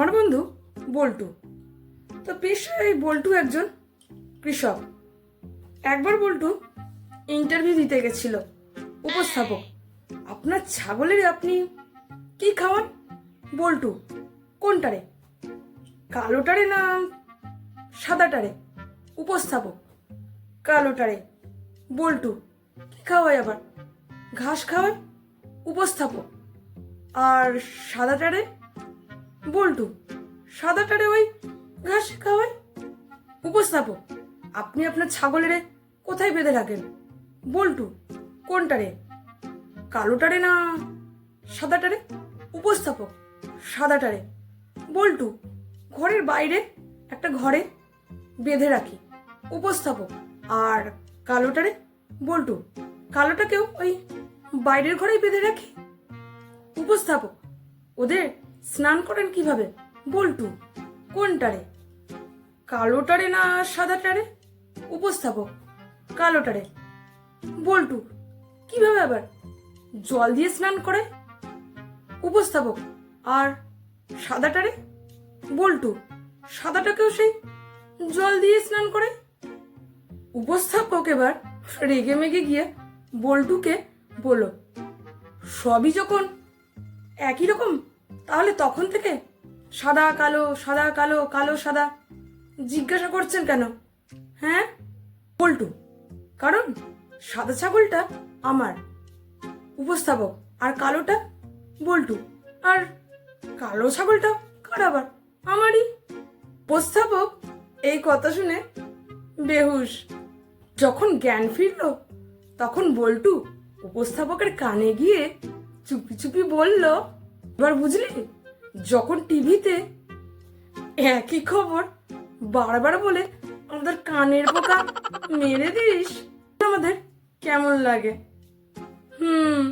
আমার বন্ধু বল্টু। তো পেশায় বল্টু একজন কৃষক। একবার বল্টু ইন্টারভিউ দিতে গেছিল, উপস্থাপক। আপনার ছাগলের আপনি কি খাওয়ান? বল্টু, কোনটারে? কালোটারে না সাদাটারে? উপস্থাপক, কালোটারে। বল্টু, কি খাওয়ায় আবার? ঘাস খাওয়ায়? উপস্থাপক। আর সাদাটারে? বল্টু, সাদাটারে ওই ঘাস খাওয়ায় উপস্থাপক, আপনি আপনার ছাগলের কোথায় বেঁধে রাখেন? বল্টু, কোনটারে? কালোটারে না সাদাটারে? উপস্থাপক, সাদাটারে। বল্টু, ঘরের বাইরে একটা ঘরে বেঁধে রাখি। উপস্থাপক, আর কালোটারে? বল্টু, কালোটাকেও ওই বাইরের ঘরেই বেঁধে রাখি? উপস্থাপক, ওদের স্নান করেন কীভাবে? বল্টু, কোনটারে? কালোটারে না সাদাটারে? উপস্থাপক, কালোটারে। বল্টু, কীভাবে আবার? জল দিয়ে স্নান করে? উপস্থাপক, আর সাদাটারে? বল্টু, সাদাটাকেও সেই জল দিয়ে স্নান করে? উপস্থাপক এবার রেগে মেগে গিয়ে বল্টুকে বলল, সবই যখন একই রকম তাহলে তখন থেকে সাদা, কালো সাদা, কালো কালো, সাদা জিজ্ঞাসা করছেন কেন? হ্যাঁ? বল্টু, কারণ সাদা ছাগলটা আমার উপস্থাপক আর কালোটা বল্টু। আর কালো ছাগলটা কার আবার? আমারই। উপস্থাপক এই কথা শুনে বেহুশ। যখন জ্ঞান ফিরল, তখন বল্টু উপস্থাপকের কানে গিয়ে চুপি চুপি বলল এবার বুঝলি, যখন টিভিতে একই খবর বারবার বলে আমাদের কানের পোকা মেরে দিস, আমাদের কেমন লাগে? হুম